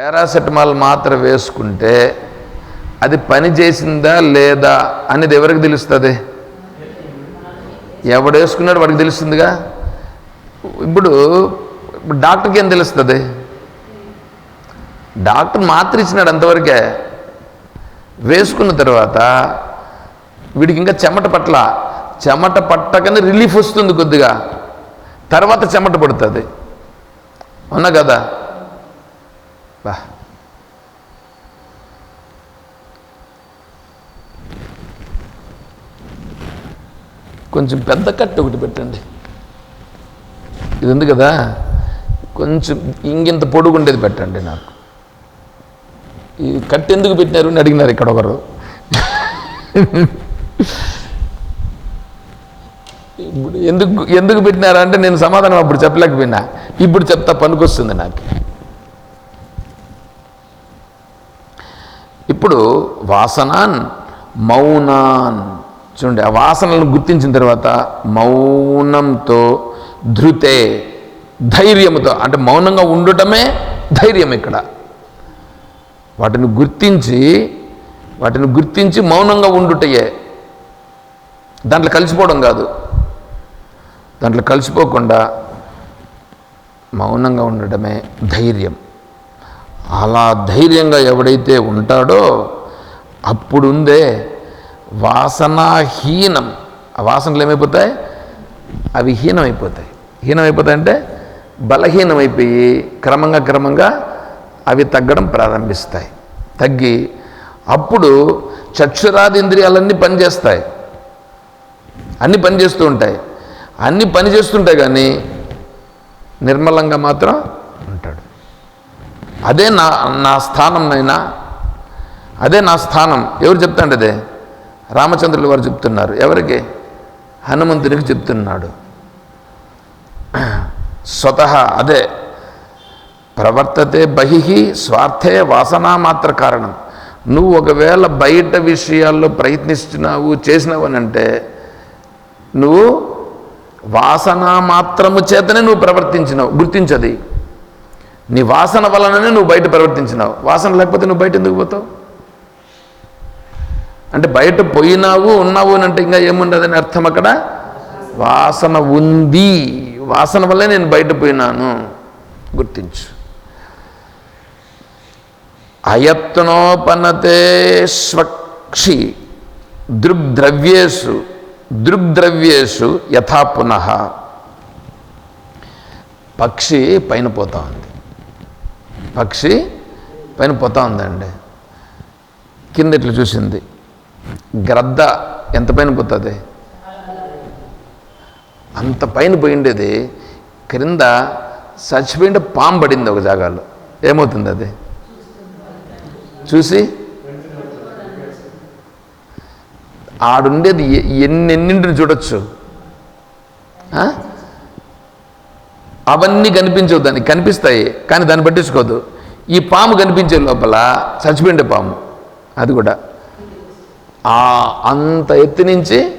Paracetamol మాత్ర వేసుకుంటే అది పని చేసిందా లేదా అనేది ఎవరికి తెలుస్తుంది? ఎవడు వేసుకున్నాడు వాడికి తెలుస్తుందిగా? ఇప్పుడు ఇప్పుడు డాక్టర్కి ఏం తెలుస్తుంది? డాక్టర్ మాత్ర ఇచ్చినాడు అంతవరకే. వేసుకున్న తర్వాత వీడికి ఇంకా చెమట పట్ల చెమట పట్టకనే రిలీఫ్ వస్తుంది కొద్దిగా. తర్వాత చెమట పడుతుంది. అవునా కదా? బా కొంచెం పెద్ద కట్టు ఒకటి పెట్టండి. ఇది ఉంది కదా? కొంచెం ఇంకింత పొడుగుండేది పెట్టండి నాకు. ఈ కట్టు ఎందుకు పెట్టినారు అని అడిగినారు ఇక్కడ ఒకరు. ఇప్పుడు ఎందుకు ఎందుకు పెట్టినారు అంటే నేను సమాధానం అప్పుడు చెప్పలేకపోయినా. ఇప్పుడు చెప్తా పనికొస్తుంది నాకు. ఇప్పుడు వాసనాన్ మౌనాన్. చూడండి ఆ వాసనలను గుర్తించిన తర్వాత మౌనంతో ధృతే ధైర్యముతో అంటే మౌనంగా ఉండటమే ధైర్యం ఇక్కడ. వాటిని గుర్తించి వాటిని గుర్తించి మౌనంగా ఉండుటయే. దాంట్లో కలిసిపోవడం కాదు. దాంట్లో కలిసిపోకుండా మౌనంగా ఉండటమే ధైర్యం. అలా ధైర్యంగా ఎవడైతే ఉంటాడో అప్పుడుందే వాసనాహీనం. ఆ వాసనలు ఏమైపోతాయి? అవి హీనమైపోతాయి. హీనమైపోతాయి అంటే బలహీనమైపోయి క్రమంగా క్రమంగా అవి తగ్గడం ప్రారంభిస్తాయి. తగ్గి అప్పుడు చక్షురాది ఇంద్రియాలన్నీ పనిచేస్తాయి. అన్నీ పనిచేస్తూ ఉంటాయి. అన్నీ పని చేస్తుంటాయి కానీ నిర్మలంగా మాత్రం అదే నా నా స్థానం నైనా అదే నా స్థానం. ఎవరు చెప్తాండి అదే? రామచంద్రులు వారు చెప్తున్నారు. ఎవరికి? హనుమంతునికి చెప్తున్నాడు. స్వతహా అదే ప్రవర్తతే బహిహి స్వార్థే వాసనా మాత్ర కారణం. నువ్వు ఒకవేళ బయట విషయాల్లో ప్రయత్నిస్తున్నావు చేసినావనంటే నువ్వు వాసన మాత్రము చేతనే నువ్వు ప్రవర్తించినావు గుర్తించది. నీ వాసన వలననే నువ్వు బయట ప్రవర్తించినావు. వాసన లేకపోతే నువ్వు బయట ఎందుకు పోతావు? అంటే బయట పోయినావు ఉన్నావు అని అంటే ఇంకా ఏముండదని అర్థం అక్కడ? వాసన ఉంది. వాసన వల్లే నేను బయట పోయినాను. గుర్తించు. అయత్నోపనతే స్వక్షి దృగ్ద్రవ్యేషు దృగ్ద్రవ్యేషు యథా పునః. పక్షి పైన పోతా ఉంది. పక్షి పైన పోతా ఉందండి. కింద ఇట్లా చూసింది. గ్రద్ద ఎంత పైన పోతుంది? అంత పైన పోయిండేది. క్రింద చచ్చిపోయింటే పాము పడింది ఒక జాగాలో. ఏమవుతుంది అది? చూసి? ఆడుండేది ఎ- ఎన్నెన్నింటిని చూడొచ్చు? అవన్నీ కనిపించవు దానికి. కనిపిస్తాయి కానీ దాన్ని పట్టించుకోదు. ఈ పాము కనిపించే లోపల చచ్చిపోయిండే పాము. అది కూడా. ఆ అంత ఎత్తు నుంచి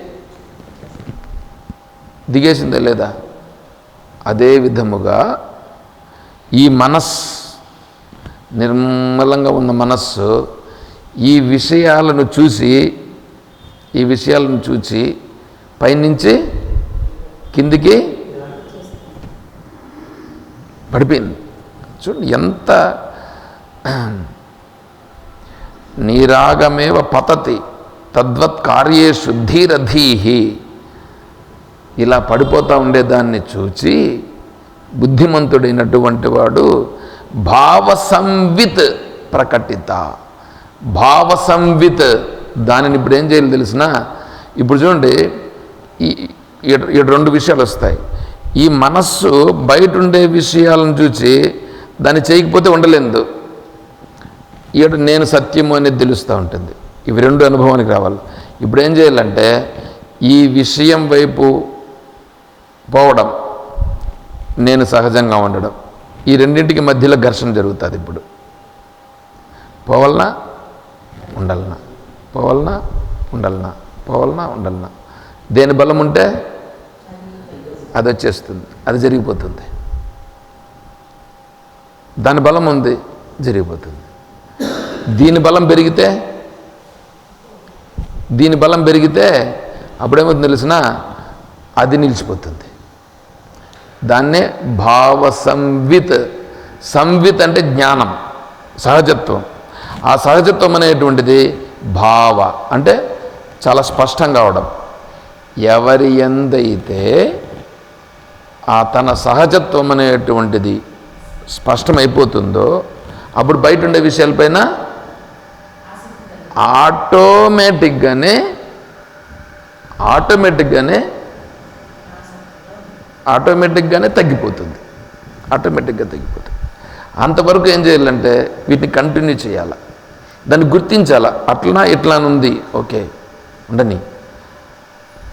దిగేసిందే లేదా? అదే విధముగా ఈ మనస్ నిర్మలంగా ఉన్న మనస్సు ఈ విషయాలను చూసి ఈ విషయాలను చూసి పైనుంచి కిందికి పడిపోయింది. చూడండి ఎంత నీరాగమేవ పతతి తద్వత్ కార్యే శుద్ధిరధీహి. ఇలా పడిపోతూ ఉండేదాన్ని చూచి బుద్ధిమంతుడైనటువంటి వాడు భావసంవిత్ ప్రకటిత. భావసంవిత్ దానిని ఇప్పుడు ఏం చేయాలి తెలిసిన? ఇప్పుడు చూడండి ఈ రెండు విషయాలు వస్తాయి. ఈ మనస్సు బయట ఉండే విషయాలను చూసి దాన్ని చేయకపోతే ఉండలేదు ఇక్కడ నేను సత్యము అనేది తెలుస్తూ ఉంటుంది. ఇవి రెండు అనుభవానికి రావాలి. ఇప్పుడు ఏం చేయాలంటే ఈ విషయం వైపు పోవడం నేను సహజంగా ఉండడం. ఈ రెండింటికి మధ్యలో ఘర్షణ జరుగుతుంది ఇప్పుడు. పోవలనా? ఉండాలనా? పోవలనా? ఉండాలనా? పోవలనా? ఉండాలనా? దేని బలం ఉంటే అది వచ్చేస్తుంది అది జరిగిపోతుంది. దాని బలం ఉంది జరిగిపోతుంది. దీని బలం పెరిగితే దీని బలం పెరిగితే అప్పుడేమవుతుంది తెలిసిన అది నిలిచిపోతుంది. దాన్నే భావ సంవిత్ సంవిత్ అంటే జ్ఞానం సహజత్వం. ఆ సహజత్వం అనేటువంటిది భావ అంటే చాలా స్పష్టం కావడం ఎవరి ఎందైతే ఆ తన సహజత్వం అనేటువంటిది స్పష్టమైపోతుందో అప్పుడు బయట ఉండే విషయాలపైన ఆటోమేటిక్గానే ఆటోమేటిక్గానే ఆటోమేటిక్గానే తగ్గిపోతుంది. ఆటోమేటిక్గా తగ్గిపోతుంది. అంతవరకు ఏం చేయాలంటే వీటిని కంటిన్యూ చేయాలి? దాన్ని గుర్తించాలా? అట్లా ఇట్లానుంది ఉంది? ఓకే. ఉండని.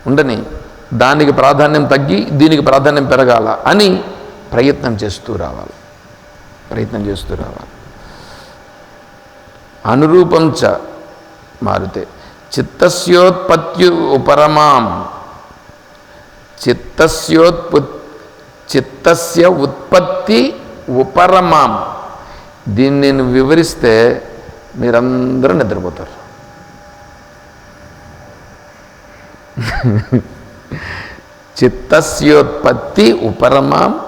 ఉండని. దానికి ప్రాధాన్యం తగ్గి దీనికి ప్రాధాన్యం పెరగాల అని ప్రయత్నం చేస్తూ రావాలి. ప్రయత్నం చేస్తూ రావాలి. అనురూపం చ మారితే చిత్తస్యోత్పత్తి ఉపరమాం. చిత్తస్యోత్పు చిత్తస్య ఉత్పత్తి ఉపరమాం. దీన్ని నేను వివరిస్తే మీరందరూ నిద్రపోతారు. చిత్తస్యోత్పత్తి ఉపరమాం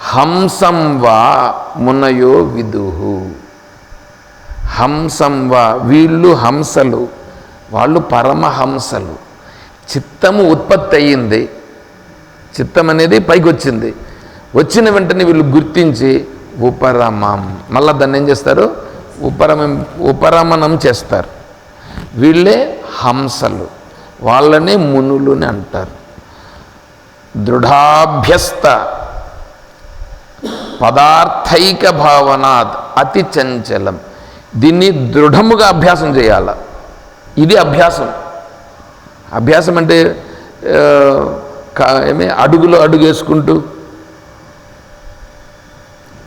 హంసం వా మునయో విదుహు. హంసం వా వీళ్ళు హంసలు వాళ్ళు పరమహంసలు చిత్తము ఉత్పత్తి అయ్యింది. చిత్తం అనేది పైకి వచ్చింది వచ్చిన వెంటనే వీళ్ళు గుర్తించి ఉపరమం. మళ్ళా దాన్ని ఏం చేస్తారు? ఉపరమం ఉపరమణం చేస్తారు. వీళ్ళే హంసలు. వాళ్ళనే మునులు అంటారు. దృఢాభ్యస్త పదార్థైక భావనాత్ అతి చంచలం. దీన్ని దృఢముగా అభ్యాసం చేయాల. ఇది అభ్యాసం. అభ్యాసం అంటే ఏమి అడుగులో అడుగేసుకుంటూ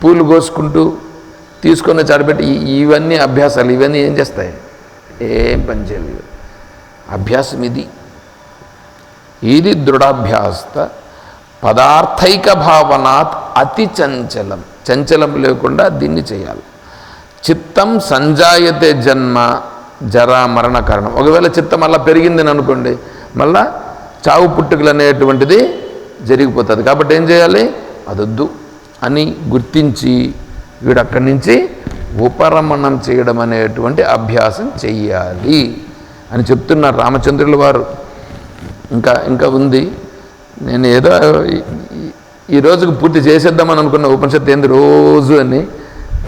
పూలు కోసుకుంటూ తీసుకొని చాడబెట్టి ఇవన్నీ అభ్యాసాలు ఇవన్నీ ఏం చేస్తాయి? ఏం పని అభ్యాసం ఇది. ఇది దృఢాభ్యాస్త పదార్థైక భావనాత్ అతి చంచలం. చంచలం లేకుండా దీన్ని చేయాలి. చిత్తం సంజాయతే జన్మ జరా మరణ కారణం. ఒకవేళ చిత్తం అలా పెరిగిందని అనుకోండి మళ్ళా చావు పుట్టుకలు అనేటువంటిది జరిగిపోతుంది. కాబట్టి ఏం చేయాలి? అదొద్దు అని గుర్తించి వీడు అక్కడి నుంచి ఉపరమణం చేయడం అనేటువంటి అభ్యాసం చెయ్యాలి అని చెప్తున్నారు రామచంద్రుల వారు. ఇంకా ఇంకా ఉంది. నేను ఏదో ఈ- రోజుకు పూర్తి చేసేద్దామని అనుకున్న ఉపనిషత్తు ఏంది రోజు అని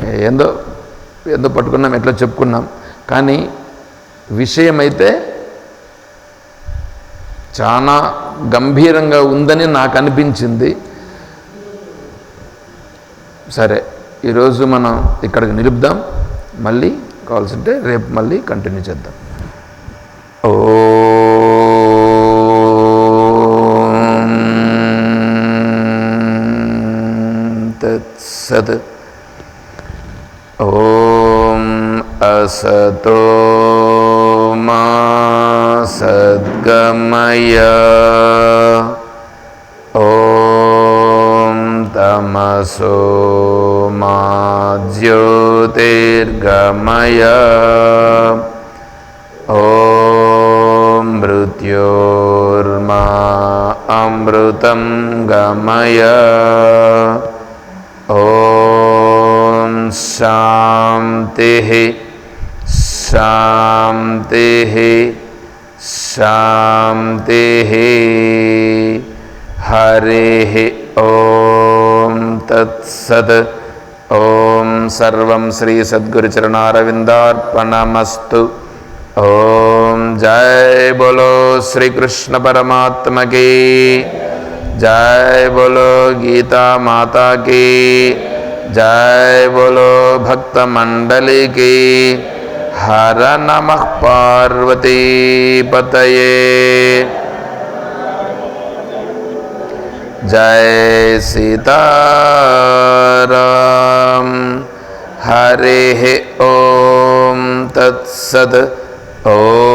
ఏందో ఏందో పట్టుకున్నాం ఎట్లా చెప్పుకున్నాం. కానీ విషయం అయితే చాలా గంభీరంగా ఉందని నాకు అనిపించింది. సరే ఈరోజు మనం ఇక్కడికి నిలుపుదాం. మళ్ళీ కావాల్సింటే రేపు మళ్ళీ కంటిన్యూ చేద్దాం. ఓ सत् ॐ असतो मा सद्गमय। ॐ तमसो मा ज्योतिर्गमय। ॐ मृत्योर्मा अमृतं गमय। शान्तिः शान्तिः शान्तिः हरेः ॐ तत्सत्। ॐ सर्वं श्रीसद्गुरुचरणारविन्दार्पणमस्तु ॐ जय बोलो श्रीकृष्ण परमात्मा की। जय बोलो गीता माता की। जय बोलो भक्त मंडली की। हर नमः पार्वती पतये। जय सीताराम। हरे ओम तत्सत ओम